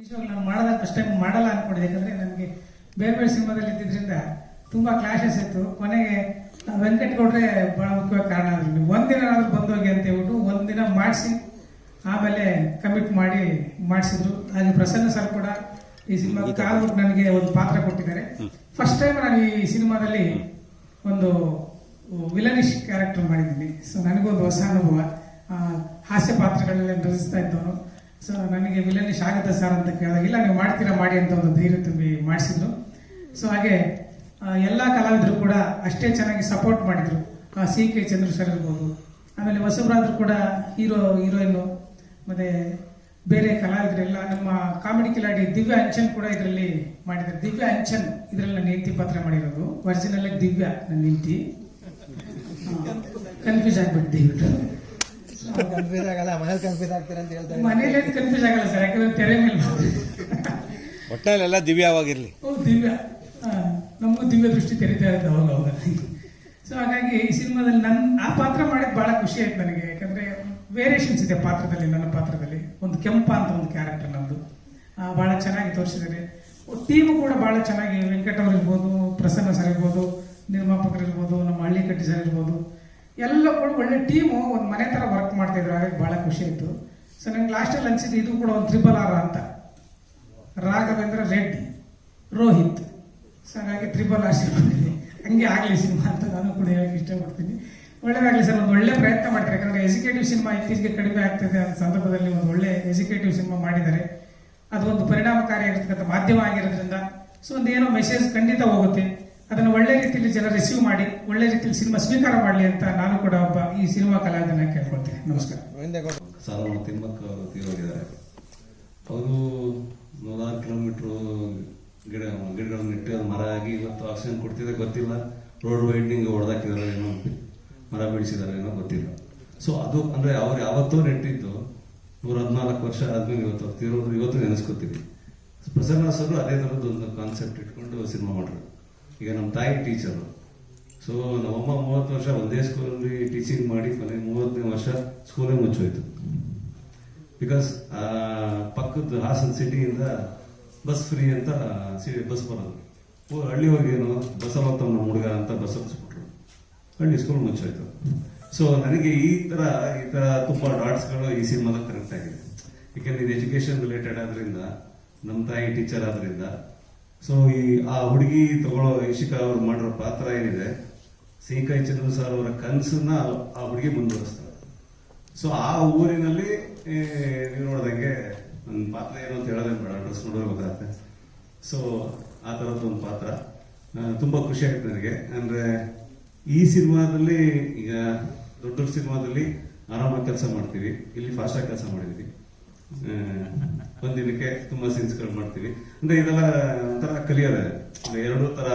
ನಿಜವಾಗ್ಲೂ ನಾನು ಮಾಡೋದ ಫಸ್ಟ್ ಟೈಮ್ ಮಾಡಲ್ಲ ಅನ್ಕೊಂಡಿದ್ದೆ. ಯಾಕಂದ್ರೆ ನನಗೆ ಬೇರೆ ಬೇರೆ ಸಿನಿಮಾದಲ್ಲಿ ಇದ್ದಿದ್ರಿಂದ ತುಂಬಾ ಕ್ಲಾಶಸ್ ಇತ್ತು. ಕೊನೆಗೆ ವೆಂಕಟ್ ಗೌಡ್ರೆ ಬಹಳ ಮುಖ್ಯವಾಗಿ ಕಾರಣ ಆದ್ರೆ ಒಂದಿನ ಆದ್ರೂ ಬಂದೋಗಿ ಅಂತ ಹೇಳ್ಬಿಟ್ಟು ಒಂದಿನ ಮಾಡಿಸಿ ಆಮೇಲೆ ಕಮಿಟ್ ಮಾಡಿ ಮಾಡಿಸಿದ್ರು. ಹಾಗೆ ಪ್ರಸನ್ನ ಸರ್ ಕೂಡ ಈ ಸಿನಿಮಾ ಕಾಲ್ಬಿಟ್ಟು ನನಗೆ ಒಂದು ಪಾತ್ರ ಕೊಟ್ಟಿದ್ದಾರೆ. ಫಸ್ಟ್ ಟೈಮ್ ನಾನು ಈ ಸಿನಿಮಾದಲ್ಲಿ ಒಂದು ವಿಲನಿಶ್ ಕ್ಯಾರೆಕ್ಟರ್ ಮಾಡಿದ್ದೀನಿ. ಸೊ ನನಗೊಂದು ಹೊಸ ಅನುಭವ. ಹಾಸ್ಯ ಪಾತ್ರಗಳನ್ನೆಲ್ಲ ರಚಿಸ್ತಾ ಇದ್ದವನು. ಸೊ ನನಗೆ ವಿಲನಿಶ್ ಆಗುತ್ತೆ ಸರ್ ಅಂತ ಕೇಳಿದಾಗ, ಇಲ್ಲ, ನೀವು ಮಾಡ್ತೀರಾ, ಮಾಡಿ ಅಂತ ಒಂದು ಧೈರ್ಯ ತುಂಬಿ ಮಾಡಿಸಿದ್ರು. ಸೊ ಹಾಗೆ ಎಲ್ಲ ಕಲಾವಿದರು ಕೂಡ ಅಷ್ಟೇ ಚೆನ್ನಾಗಿ ಸಪೋರ್ಟ್ ಮಾಡಿದ್ರು. ಸಿ ಕೆ ಚಂದ್ರ ಸರ್ ಇರ್ಬೋದು. ಆಮೇಲೆ ಹೊಸಬ್ರಾದ್ರು ಕೂಡ ಹೀರೋ, ಹೀರೋಯಿನ್ನು, ಮತ್ತೆ ಬೇರೆ ಕಲಾವಿದರೆಲ್ಲ ನಮ್ಮ ಕಾಮಿಡಿ ಕಿಲಾಡಿ ದಿವ್ಯ ಅಂಚನ್ ಕೂಡ ಇದರಲ್ಲಿ ಮಾಡಿದ್ರು. ದಿವ್ಯ ಅಂಚನ್ ಇದರಲ್ಲಿ ನನ್ನ ಹೆಂಡತಿ ಪಾತ್ರ ಮಾಡಿರೋದು. ಒರಿಜಿನಲ್ ದಿವ್ಯ, ನನ್ನ ಹೆಂಡತಿ. ಕನ್ಫ್ಯೂಸ್ ಆಗಿಬಿಟ್ಟು ದಯವಿಟ್ಟು ಕನ್ಫ್ಯೂಸ್ ಆಗಲ್ಲ ಮನೇಲಿ ಕನ್ಫ್ಯೂಸ್ ಆಗ್ತೀರಾ ಅಂತ ಹೇಳ್ತಾರೆ ಮನೇಲಿ ಕನ್ಫ್ಯೂಸ್ ಆಗಲ್ಲ ಸರ್ ಯಾಕಂದ್ರೆ ತೆರೆ ಮೇಲೆ ಒಟ್ಟಲ್ಲೆಲ್ಲ ದಿವ್ಯವಾಗಿರ್ಲಿ ಓ ದಿವ್ಯ. ನಮಗೂ ದಿವ್ಯ ದೃಷ್ಟಿ ತೆರಿತಾ ಇರುತ್ತೆ ಅವಾಗ ಅವಾಗ. ಸೊ ಹಾಗಾಗಿ ಈ ಸಿನಿಮಾದಲ್ಲಿ ನನ್ನ ಆ ಪಾತ್ರ ಮಾಡೋದು ಭಾಳ ಖುಷಿ ಆಯ್ತು ನನಗೆ. ಯಾಕಂದ್ರೆ ವೇರಿಯೇಷನ್ಸ್ ಇದೆ ಪಾತ್ರದಲ್ಲಿ ನನ್ನ ಪಾತ್ರದಲ್ಲಿ. ಒಂದು ಕೆಂಪ ಅಂತ ಒಂದು ಕ್ಯಾರೆಕ್ಟರ್ ನಮ್ಮದು ಭಾಳ ಬಹಳ ಚೆನ್ನಾಗಿ ತೋರಿಸಿದ್ದಾರೆ. ಟೀಮ್ ಕೂಡ ಭಾಳ ಚೆನ್ನಾಗಿ ವೆಂಕಟ್ ಅವ್ರು ಇರ್ಬೋದು ಪ್ರಸನ್ನ ಸರ್ ಇರ್ಬೋದು ನಿರ್ಮಾಪಕರಿರ್ಬೋದು ನಮ್ಮ ಹಳ್ಳಿ ಕಟ್ಟಿ ಸರ್ ಇರ್ಬೋದು. ಎಲ್ಲ ಕೂಡ ಒಳ್ಳೆ ಟೀಮು ಒಂದು ಮನೆ ಥರ ವರ್ಕ್ ಮಾಡ್ತಾ ಇದ್ರು, ಹಾಗಾಗಿ ಭಾಳ ಖುಷಿ ಆಯಿತು. ಸೊ ನಂಗೆ ಲಾಸ್ಟಲ್ಲಿ ಅನಿಸಿದ್ದು ಇದು ಕೂಡ ಒಂದು ತ್ರಿಬಲ್ ಆರ್ ಅಂತ. ರಾಘವೇಂದ್ರ ರೆಡ್ಡಿ, ರೋಹಿತ್. ಸೊ ಹಾಗಾಗಿ ತ್ರಿಬಲ್ ಆರ್ ಸಿಗ್ತೀನಿ ಹಂಗೆ ಆಗಲಿ ಸಿನಿಮಾ ಅಂತ ನಾನು ಕೂಡ ಹೇಳಕ್ಕೆ ಇಷ್ಟಪಡ್ತೀನಿ. ಒಳ್ಳೇದಾಗಲಿ ಸರ್, ಒಂದು ಒಳ್ಳೆ ಪ್ರಯತ್ನ ಮಾಡ್ತಾರೆ? ಯಾಕಂದರೆ ಎಜುಕೇಟಿವ್ ಸಿನಿಮಾ ಇತ್ತೀಚೆಗೆ ಕಡಿಮೆ ಆಗ್ತದೆ ಅಂತ ಸಂದರ್ಭದಲ್ಲಿ ಒಂದು ಒಳ್ಳೆ ಎಜುಕೇಟಿವ್ ಸಿನಿಮಾ ಮಾಡಿದ್ದಾರೆ. ಅದು ಒಂದು ಪರಿಣಾಮಕಾರಿಯಾಗಿರ್ತಕ್ಕಂಥ ಮಾಧ್ಯಮ ಆಗಿರೋದ್ರಿಂದ ಸೊ ಒಂದು ಏನೋ ಮೆಸೇಜ್ ಖಂಡಿತ ಹೋಗುತ್ತೆ. ಅದನ್ನು ಒಳ್ಳೆ ರೀತಿಯಲ್ಲಿ ಜನ ರಿಸೀವ್ ಮಾಡಿ, ಒಳ್ಳೆ ರೀತಿಯಲ್ಲಿ ಸಿನಿಮಾ ಸ್ವೀಕಾರ ಮಾಡಲಿ ಅಂತ ನಾನು ಕೂಡ ಒಬ್ಬ ಈ ಸಿನಿಮಾ ಕಲಾವಿದನ ಕೇಳ್ಕೊಳ್ತೀನಿ. ನಮಸ್ಕಾರ. ಸಾಲ ತಿಮ್ಮಕ್ಕ ತೀರೋಗಿದ್ದಾರೆ. ಅವರು ನೂರಾರು ಕಿಲೋಮೀಟ್ರು ಗಿಡ, ಗಿಡಗಳನ್ನು ಅದು ಮರ ಆಗಿ ಇವತ್ತು ಆಕ್ಸಿಜನ್ ಕೊಡ್ತಿದೆ ಗೊತ್ತಿಲ್ಲ. ರೋಡ್ ವೈಡ್ನಿಂಗ್ ಹೊಡೆದಾಕಿದಾರೆ ಏನೋ ಮರ ಬೆಳೆಸಿದಾರೆ ಏನೋ ಗೊತ್ತಿಲ್ಲ. ಸೊ ಅದು ಅಂದರೆ ಅವ್ರು ಯಾವತ್ತೋ ನೆಟ್ಟಿದ್ದು ನೂರ ಹದಿನಾಲ್ಕು ವರ್ಷ ಆದ್ಮೇಲೆ ಇವತ್ತು ಅವ್ರು ತೀರೋದ್ರು ಇವತ್ತು ನೆನೆಸ್ಕೊತೀವಿ. ಪ್ರಸನ್ನ ಸರ್ ಅದೇ ಥರದ್ದು ಒಂದು ಕಾನ್ಸೆಪ್ಟ್ ಇಟ್ಕೊಂಡು ಸಿನಿಮಾ ಮಾಡ್ರು. ಈಗ ನಮ್ಮ ತಾಯಿ ಟೀಚರು ಸೊ ನಮ್ಮಮ್ಮ ಮೂವತ್ತು ವರ್ಷ ಒಂದೇ ಸ್ಕೂಲಲ್ಲಿ ಟೀಚಿಂಗ್ ಮಾಡಿ ಕೊನೆ ಮೂವತ್ತನೇ ವರ್ಷ ಸ್ಕೂಲೇ ಮುಚ್ಚೋಯ್ತು. ಬಿಕಾಸ್ ಪಕ್ಕದ ಹಾಸನ ಸಿಟಿಯಿಂದ ಬಸ್ ಫ್ರೀ ಅಂತ ಸಿಟಿ ಬಸ್ ಬರೋದು. ಓ ಹಳ್ಳಿಯವ್ರಿಗೇನು ಬಸ್ಸಲ್ಲಿ ಹೋಗ್ತಾವ ನಮ್ಮ ಹುಡುಗ ಅಂತ ಬಸ್ ಹತ್ಸ್ಬಿಟ್ರು. ಹಳ್ಳಿ ಸ್ಕೂಲ್ ಮುಚ್ಚೋಯ್ತು. ಸೊ ನನಗೆ ಈ ಥರ ಈ ಥರ ತುಂಬ ಡಾಟ್ಸ್ಗಳು ಈ ಸಿನಿಮಾದಲ್ಲಿ ಕನೆಕ್ಟ್ ಆಗಿದೆ. ಯಾಕೆಂದ್ರೆ ಇದು ಎಜುಕೇಶನ್ ರಿಲೇಟೆಡ್ ಆದ್ರಿಂದ, ನಮ್ಮ ತಾಯಿ ಟೀಚರ್ ಆದ್ರಿಂದ ಸೊ ಈ ಆ ಹುಡುಗಿ ತಗೊಳ್ಳೋ ಇಶಿಕಾ ಅವ್ರು ಮಾಡಿರೋ ಪಾತ್ರ ಏನಿದೆ ಸೀಕೈ ಚಂದ್ರ ಸರ್ ಅವರ ಕನಸನ್ನ ಆ ಹುಡುಗಿ ಮುಂದುವರಿಸ್ತಾರೆ ಸೊ ಆ ಊರಿನಲ್ಲಿ ನೀವು ನೋಡ್ದಂಗೆ ನನ್ನ ಪಾತ್ರ ಏನು ಅಂತ ಹೇಳೋದೇ ಬೇಡ ಡ್ರೆಸ್ ನೋಡೋದು ಗೊತ್ತಾಗುತ್ತೆ. ಸೊ ಆ ಥರದ್ದು ಒಂದು ಪಾತ್ರ. ತುಂಬ ಖುಷಿ ಆಯ್ತು ನನಗೆ. ಅಂದರೆ ಈ ಸಿನಿಮಾದಲ್ಲಿ ಈಗ ದೊಡ್ಡ ಸಿನಿಮಾದಲ್ಲಿ ಆರಾಮಾಗಿ ಕೆಲಸ ಮಾಡ್ತೀವಿ. ಇಲ್ಲಿ ಫಾಸ್ಟಾಗಿ ಕೆಲಸ ಮಾಡಿದ್ವಿ. ಆ, ಒಂದಿನಕ್ಕೆ ತುಂಬಾ ಸೀನ್ಸ್ಗಳು ಮಾಡ್ತೀವಿ. ಅಂದ್ರೆ ಇದೆಲ್ಲ ಒಂಥರ ಕಲಿಯೋದೆ. ಅಂದ್ರೆ ಎರಡು ತರ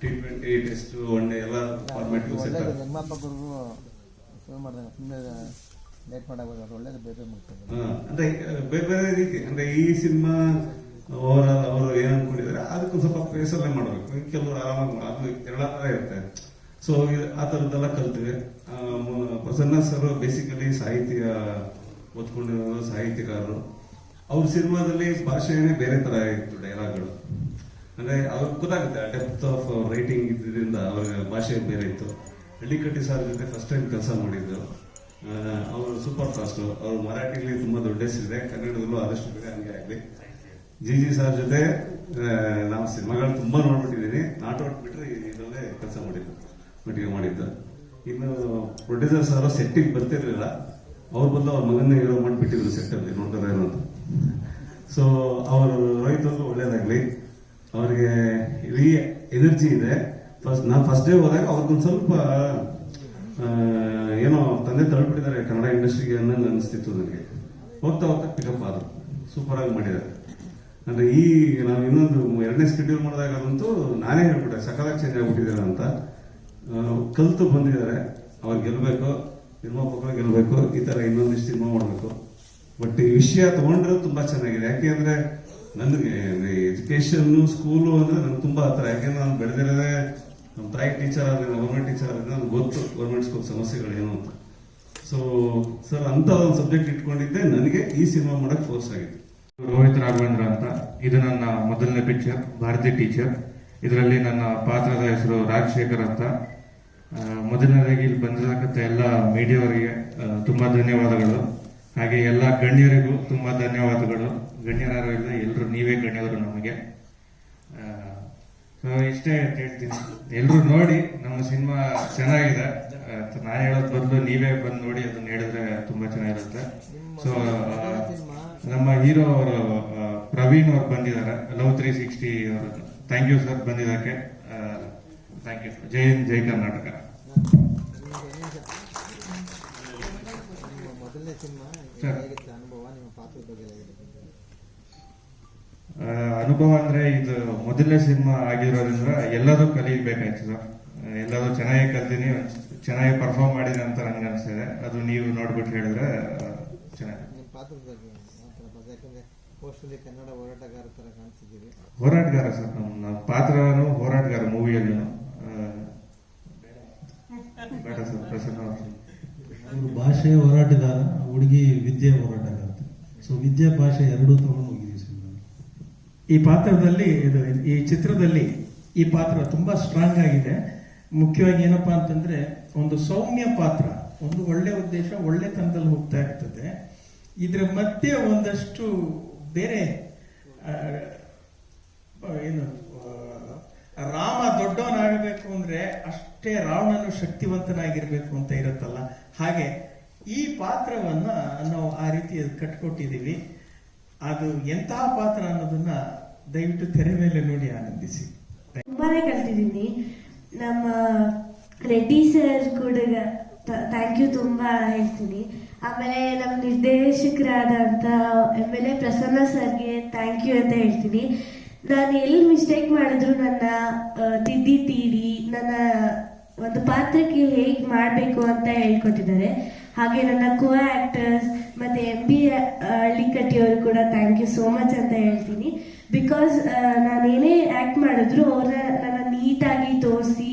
T twenty test one day ಎಲ್ಲ ಫಾರ್ಮೆಟ್ ಅಂದ್ರೆ ಬೇರೆ ಬೇರೆ ರೀತಿ ಅಂದ್ರೆ ಈ ಸಿನಿಮಾ ಅವರ ಅವರು ಏನ್ ಅನ್ಕೊಂಡಿದ್ದಾರೆ ಅದಕ್ಕೂ ಸ್ವಲ್ಪ ಪ್ಲೇಸಲ್ಲೇ ಮಾಡ್ಬೇಕು. ಕೆಲವರು ಆರಾಮಾಗಿ ಅದು ಎಲ್ಲ ತರ ಇರುತ್ತೆ. ಸೊ ಆ ತರದ್ದೆಲ್ಲ ಕಲ್ತಿವೆ. ಪ್ರಸನ್ನ ಸರ್ ಬೇಸಿಕಲಿ ಸಾಹಿತ್ಯ ಓದ್ಕೊಂಡಿರೋರು ಸಾಹಿತ್ಯಕಾರರು ಅವ್ರ ಸಿನಿಮಾದಲ್ಲಿ ಭಾಷೆನೇ ಬೇರೆ ತರ ಇತ್ತು ಡೈಲಾಗ್ಗಳು ಅಂದ್ರೆ ಅವ್ರಿಗೆ ಗೊತ್ತಾಗುತ್ತೆ ಡೆಪ್ತ್ ಆಫ್ ರೈಟಿಂಗ್ ಇದರಿಂದ ಅವ್ರ ಭಾಷೆ ಬೇರೆ ಇತ್ತು. ಹಳ್ಳಿಕಟ್ಟಿ ಸಾರ್ ಜೊತೆ ಫಸ್ಟ್ ಟೈಮ್ ಕೆಲಸ ಮಾಡಿದ್ದು ಅವರು ಸೂಪರ್ ಫಾಸ್ಟ್ ಅವ್ರು ಮರಾಠಿಲಿ ತುಂಬಾ ದೊಡ್ಡ ಹೆಸರಿದೆ ಕನ್ನಡದಲ್ಲೂ ಆದಷ್ಟು ಬೇರೆ ಹಂಗೆ ಆಗಲಿ. ಜಿ ಜಿ ಸಾರ್ ಜೊತೆ ಆ, ನಾವು ಸಿನಿಮಾಗಳು ತುಂಬಾ ನೋಡ್ಬಿಟ್ಟಿದ್ದೀನಿ ನಾಟ್ ಔಟ್ ಬಿಟ್ರೆ ಇದರಲ್ಲೇ ಕೆಲಸ ಮಾಡಿದ್ದು ಮಟ್ಟಿಗೆ ಮಾಡಿದ್ದು. ಇನ್ನು ಪ್ರೊಡ್ಯೂಸರ್ ಸಾರು ಸೆಟ್ಟಿಗೆ ಬರ್ತಿರ್ಲಿಲ್ಲ. ಅವ್ರು ಬಂದು ಅವ್ರ ಮಗನ್ನೇ ಹೀರೋ ಮಾಡಿಬಿಟ್ಟಿದ್ರು ಸೆಟ್ಟಲ್ಲಿ ನೋಡ್ತಾರೆ ಏನೋ ಅಂತ. ಸೊ ಅವರು ರೈತರು ಒಳ್ಳೇದಾಗ್ಲಿ. ಅವ್ರಿಗೆ ರೀ ಎನರ್ಜಿ ಇದೆ. ಫಸ್ಟ್ ನಾನು ಫಸ್ಟ್ ಡೇ ಹೋದಾಗ ಅವ್ರಿಗೊಂದು ಸ್ವಲ್ಪ ಏನೋ ತಂದೆ ತಳ್ಬಿಟ್ಟಿದ್ದಾರೆ ಕನ್ನಡ ಇಂಡಸ್ಟ್ರಿಗೆ ಅನ್ನೋದು ಅನಿಸ್ತಿತ್ತು ನನಗೆ. ಹೋಗ್ತಾ ಹೋಗ್ತಾ ಪಿಕಪ್ ಆದ್ರು. ಸೂಪರ್ ಆಗಿ ಮಾಡಿದ್ದಾರೆ. ಅಂದರೆ ಈ ನಾವು ಇನ್ನೊಂದು ಎರಡನೇ ಸ್ಕೆಡ್ಯೂಲ್ ಮಾಡಿದಾಗಂತೂ ನಾನೇ ಹೇಳ್ಬಿಟ್ಟೆ, ಸಕಾಲಾಗಿ ಚೇಂಜ್ ಆಗಿಬಿಟ್ಟಿದ್ದೀರ ಅಂತ. ಕಲಿತು ಬಂದಿದ್ದಾರೆ. ಅವ್ರು ಗೆಲ್ಬೇಕು. ನಿರ್ಮಾಪಕರು ಗೆಲ್ಲಬೇಕು ಈ ತರ ಇನ್ನೊಂದಿಷ್ಟು ಸಿನಿಮಾ ಮಾಡಬೇಕು. ಬಟ್ ಈ ವಿಷಯ ತಗೊಂಡ್ರೆ ತುಂಬಾ ಚೆನ್ನಾಗಿದೆ. ಯಾಕೆ ಅಂದ್ರೆ ನನಗೆ ಎಜುಕೇಶನ್ ಸ್ಕೂಲು ಅಂದ್ರೆ ನಂಗೆ ತುಂಬಾ ಹತ್ರ ಯಾಕೆಂದ್ರೆ ನಾನು ಬೆಳೆದಿರೋದೆ ನಮ್ಮ ತಾಯಿ ಟೀಚರ್ ಆದ್ರೆ ಗೌರ್ಮೆಂಟ್ ಟೀಚರ್ ಆದ್ರೆ ನನಗೆ ಗೊತ್ತು ಗೌರ್ಮೆಂಟ್ ಸ್ಕೂಲ್ ಸಮಸ್ಯೆಗಳು ಏನು ಅಂತ. ಸೊ ಸರ್ ಅಂತ ಒಂದು ಸಬ್ಜೆಕ್ಟ್ ಇಟ್ಕೊಂಡಿದ್ದೆ, ನನಗೆ ಈ ಸಿನಿಮಾ ಮಾಡಕ್ ಫೋರ್ಸ್ ಆಗಿದೆ. ರೋಹಿತ್ ರಾಘವೇಂದ್ರ ಅಂತ. ಇದು ನನ್ನ ಮೊದಲನೇ ಪಿಕ್ಚರ್ ಭಾರತಿ ಟೀಚರ್ ಇದರಲ್ಲಿ ನನ್ನ ಪಾತ್ರದ ಹೆಸರು ರಾಜಶೇಖರ್ ಅಂತ. ಮೊದಲನೇದಾಗಿ ಇಲ್ಲಿ ಬಂದಿರತಕ್ಕಂಥ ಎಲ್ಲ ಮೀಡಿಯಾವರಿಗೆ ತುಂಬ ಧನ್ಯವಾದಗಳು. ಹಾಗೆ ಎಲ್ಲ ಗಣ್ಯರಿಗೂ ತುಂಬಾ ಧನ್ಯವಾದಗಳು. ಗಣ್ಯರಾರು ಇಲ್ಲ ಎಲ್ಲರೂ ನೀವೇ ಗಣ್ಯರು ನಮಗೆ. ಸೊ, ಇಷ್ಟೇ ಅಂತ ಹೇಳ್ತೀನಿ. ಎಲ್ಲರೂ ನೋಡಿ ನಮ್ಮ ಸಿನಿಮಾ ಚೆನ್ನಾಗಿದೆ. ನಾನು ಹೇಳೋದ್ ಬದಲು ನೀವೇ ಬಂದು ನೋಡಿ ಅದನ್ನ ಹೇಳಿದ್ರೆ ತುಂಬಾ ಚೆನ್ನಾಗಿರುತ್ತೆ. ಸೊ ನಮ್ಮ ಹೀರೋ ಅವರು ಪ್ರವೀಣ್ ಅವ್ರು ಬಂದಿದ್ದಾರೆ. ಲವ್ ತ್ರೀ ಸಿಕ್ಸ್ಟಿ ಅವರು. ಥ್ಯಾಂಕ್ ಯು ಸರ್ ಬಂದಿದ್ದಕ್ಕೆ. Thank you. ಜೈ ಹಿಂದ್, ಜೈ ಕರ್ನಾಟಕ. ಮೊದಲನೇ ಸಿನಿಮಾ. ಹೇಗಿತ್ತು ಅನುಭವ ನಿಮ್ಮ ಪಾತ್ರದ ಬಗ್ಗೆ ಅನುಭವ ಅಂದ್ರೆ ಇದು ಮೊದಲನೇ ಸಿನಿಮಾ ಆಗಿರೋದ್ರಿಂದ ಎಲ್ಲರೂ ಕಲಿಬೇಕಾಯ್ತು ಸರ್. ಎಲ್ಲರೂ ಚೆನ್ನಾಗಿ ಕಲ್ತೀನಿ ಚೆನ್ನಾಗಿ ಪರ್ಫಾರ್ಮ್ ಮಾಡಿದೆ ಅಂತ ನನಗೆ ಅನಿಸ್ತಿದೆ. ಅದು ನೀವು ನೋಡ್ಬಿಟ್ಟು ಹೇಳಿದ್ರೆ ಚೆನ್ನಾಗಿ ಹೋರಾಟಗಾರ ಸರ್ ನಮ್ಮ ನಮ್ಮ ಪಾತ್ರನು ಹೋರಾಟಗಾರ ಮೂವಿಯಲ್ಲೂ ಬೇಡ ಸರ್ ಪ್ರಸನ್ನ ಅವರು ಭಾಷೆ ಹೋರಾಟಗಾರ, ಹುಡುಗಿ ವಿದ್ಯೆ ಹೋರಾಟಗಾರ. ಸೊ ವಿದ್ಯೆ ಭಾಷೆ ಎರಡೂ ತಗೊಂಡು ಹೋಗಿದ್ದೀವಿ ಈ ಪಾತ್ರದಲ್ಲಿ, ಇದು, ಈ ಚಿತ್ರದಲ್ಲಿ ಈ ಪಾತ್ರ ತುಂಬಾ ಸ್ಟ್ರಾಂಗ್ ಆಗಿದೆ. ಮುಖ್ಯವಾಗಿ ಏನಪ್ಪಾ ಅಂತಂದ್ರೆ, ಒಂದು ಸೌಮ್ಯ ಪಾತ್ರ, ಒಂದು ಒಳ್ಳೆ ಉದ್ದೇಶ, ಒಳ್ಳೆ ತನದಲ್ಲಿ ಹೋಗ್ತಾ ಇರ್ತದೆ. ಇದ್ರ ಮಧ್ಯೆ ಒಂದಷ್ಟು ಬೇರೆ ಏನು ರಾಮ ದೊಡ್ಡವನಾಗಬೇಕು ಅಂದ್ರೆ ಅಷ್ಟೇ ರಾವಣನು ಶಕ್ತಿವಂತನಾಗಿರ್ಬೇಕು ಅಂತ ಇರುತ್ತಲ್ಲ? ಹಾಗೆ ಈ ಪಾತ್ರವನ್ನ ನಾವು ಆ ರೀತಿ ಕಟ್ಕೊಟ್ಟಿದೀವಿ ಅದು ಎಂತಹ ಪಾತ್ರ ಅನ್ನೋದನ್ನ ದಯವಿಟ್ಟು ತೆರೆ ಮೇಲೆ ನೋಡಿ ಆನಂದಿಸಿ. ತುಂಬಾನೇ ಕಲ್ತಿದ್ದೀನಿ. ನಮ್ಮ ರೆಡ್ಡಿ ಸರ್ ಕೂಡ ಥ್ಯಾಂಕ್ ಯು ತುಂಬಾ ಹೇಳ್ತೀನಿ. ಆಮೇಲೆ ನಮ್ಮ ನಿರ್ದೇಶಕರಾದಂಥ ಎಂ ಎಲ್ ಎ ಪ್ರಸನ್ನ ಸರ್ಗೆ ಥ್ಯಾಂಕ್ ಯು ಅಂತ ಹೇಳ್ತೀನಿ. ನಾನು ಎಲ್ಲಿ ಮಿಸ್ಟೇಕ್ ಮಾಡಿದ್ರು ನನ್ನ ತಿದ್ದಿ ತೀಡಿ ನನ್ನ ಒಂದು ಪಾತ್ರಕ್ಕೆ ಹೇಗೆ ಮಾಡಬೇಕು ಅಂತ ಹೇಳ್ಕೊಟ್ಟಿದ್ದಾರೆ. ಹಾಗೆ ನನ್ನ ಕೋ ಆಕ್ಟರ್ಸ್ ಮತ್ತೆ ಎಂ ಬಿ ಹಳ್ಳಿಕಟ್ಟಿಯವರು ಕೂಡ ಥ್ಯಾಂಕ್ ಯು ಸೋ ಮಚ್ ಅಂತ ಹೇಳ್ತೀನಿ. ಬಿಕಾಸ್ ನಾನೇನೇ ಆ್ಯಕ್ಟ್ ಮಾಡಿದ್ರು ಅವ್ರನ್ನ ನನ್ನ ನೀಟಾಗಿ ತೋರಿಸಿ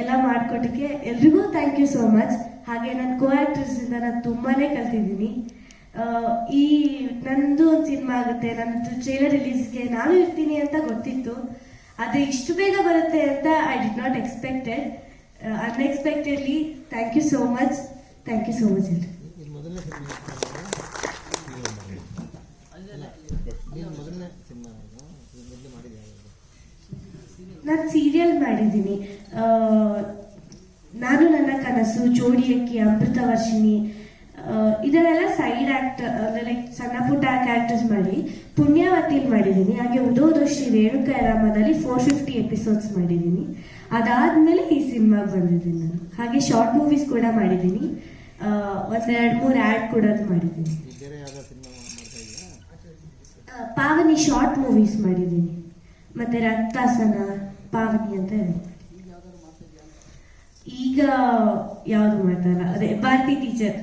ಎಲ್ಲ ಮಾಡಿಕೊಟ್ಟಕ್ಕೆ ಎಲ್ರಿಗೂ ಥ್ಯಾಂಕ್ ಯು ಸೋ ಮಚ್ ಹಾಗೆ ನನ್ನ ಕೋ ಆಕ್ಟರ್ಸಿಂದ ನಾನು ತುಂಬಾನೇ ಕಲ್ತಿದ್ದೀನಿ. ಈ ನಂದು ಒಂದು ಸಿನಿಮಾ ಆಗುತ್ತೆ. ನಂದು ಟ್ರೇಲರ್ ರಿಲೀಸ್ಗೆ ನಾನು ಇರ್ತೀನಿ ಅಂತ ಗೊತ್ತಿತ್ತು. ಆದರೆ ಇಷ್ಟು ಬೇಗ ಬರುತ್ತೆ ಅಂತ I did not expected unexpectedly thank you so much thank you so much ಎಲ್ರಿ ನಾನು ಸೀರಿಯಲ್ ಮಾಡಿದ್ದೀನಿ. ನಾನು ನನ್ನ ಕನಸು ಜೋಡಿಯಕ್ಕಿ ಅಮೃತ ವರ್ಷಿಣಿ ಆಕ್ಟ್ ಅಂದ್ರೆ ಲೈಕ್ ಸಣ್ಣ ಪುಟ್ಟ ಕ್ಯಾರೆಕ್ಟರ್ಸ್ ಮಾಡಿ ಪುಣ್ಯಾವತಿಲಿ ಮಾಡಿದ್ದೀನಿ ಹಾಗೆ ಉದೋದೋಶ್ರೀ ರೇಣುಕಾ ರಾಮದಲ್ಲಿ ಫೋರ್ ಫಿಫ್ಟಿ ಎಪಿಸೋಡ್ಸ್ ಮಾಡಿದ್ದೀನಿ ಅದಾದ್ಮೇಲೆ ಈ ಸಿನಿಮಾ ಬಂದಿದ್ದೀನಿ ನಾನು. ಹಾಗೆ ಶಾರ್ಟ್ ಮೂವೀಸ್ ಕೂಡ ಮಾಡಿದ್ದೀನಿ ಒಂದೆರಡು ಮೂರು ಆ್ಯಡ್ ಕೂಡ ಮಾಡಿದ್ದೀನಿ ಪಾವನಿ ಶಾರ್ಟ್ ಮೂವೀಸ್ ಮಾಡಿದ್ದೀನಿ ಮತ್ತೆ ರಕ್ತಾಸನ ಪಾವನಿ ಅಂತ ಈಗ ಯಾವುದು ಮಾಡ್ತಾರ ಅದೇ ಭಾರತಿ ಟೀಚರ್